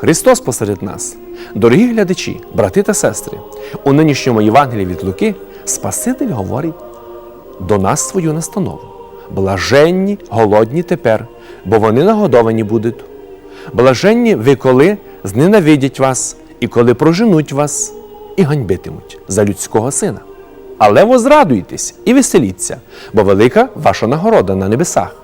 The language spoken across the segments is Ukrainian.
Христос посеред нас. Дорогі глядачі, брати та сестри, у нинішньому Євангелії від Луки Спаситель говорить до нас свою настанову. Блаженні, голодні тепер, бо вони нагодовані будуть. Блаженні ви, коли зненавидять вас, і коли проженуть вас, і ганьбитимуть за людського сина. Але возрадуйтесь і веселіться, бо велика ваша нагорода на небесах.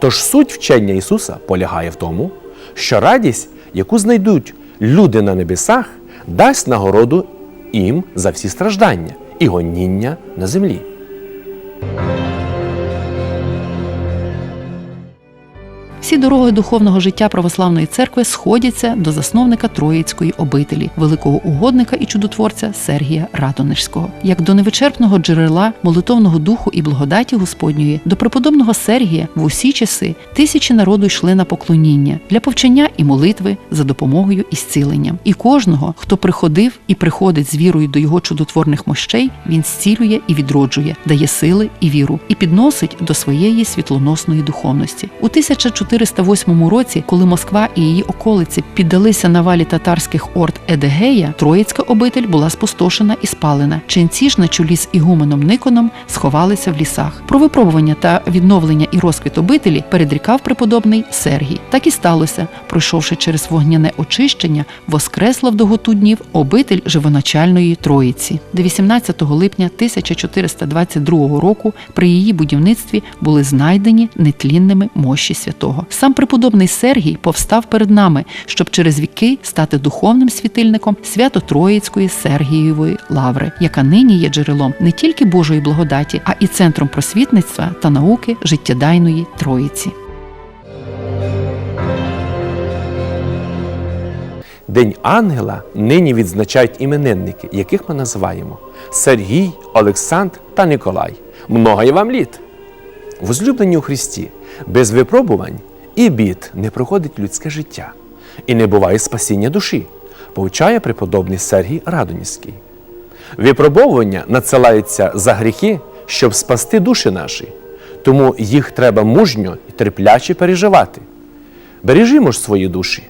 Тож суть вчення Ісуса полягає в тому, що радість, яку знайдуть люди на небесах, дасть нагороду їм за всі страждання і гоніння на землі. Всі дороги духовного життя православної церкви сходяться до засновника Троїцької обителі, великого угодника і чудотворця Сергія Радонежського, як до невичерпного джерела молитовного духу і благодаті Господньої, до преподобного Сергія в усі часи тисячі народу йшли на поклоніння для повчення і молитви за допомогою і зціленням. І кожного, хто приходив і приходить з вірою до його чудотворних мощей, він зцілює і відроджує, дає сили і віру, і підносить до своєї світлоносної духовності. У 1408 році, коли Москва і її околиці піддалися навалі татарських орд Едегея, Троїцька обитель була спустошена і спалена. Ченці ж на чолі з ігуменом Никоном сховалися в лісах. Про випробування та відновлення і розквіт обителі передрікав преподобний Сергій. Так і сталося. Пройшовши через вогняне очищення, воскресла в доготу днів обитель живоначальної Троїці, де 18 липня 1422 року при її будівництві були знайдені нетлінними мощі святого. Сам преподобний Сергій повстав перед нами, щоб через віки стати духовним світильником свято-троїцької Сергієвої лаври, яка нині є джерелом не тільки Божої благодаті, а і центром просвітництва та науки життєдайної Троїці. День ангела нині відзначають іменинники, яких ми називаємо Сергій, Олександр та Николай. Много вам літ. Возлюблені у Христі, без випробувань і бід не проходить людське життя, і не буває спасіння душі, повчає преподобний Сергій Радонівський. Випробовування надсилаються за гріхи, щоб спасти душі наші, тому їх треба мужньо і терпляче переживати. Бережімо ж свої душі,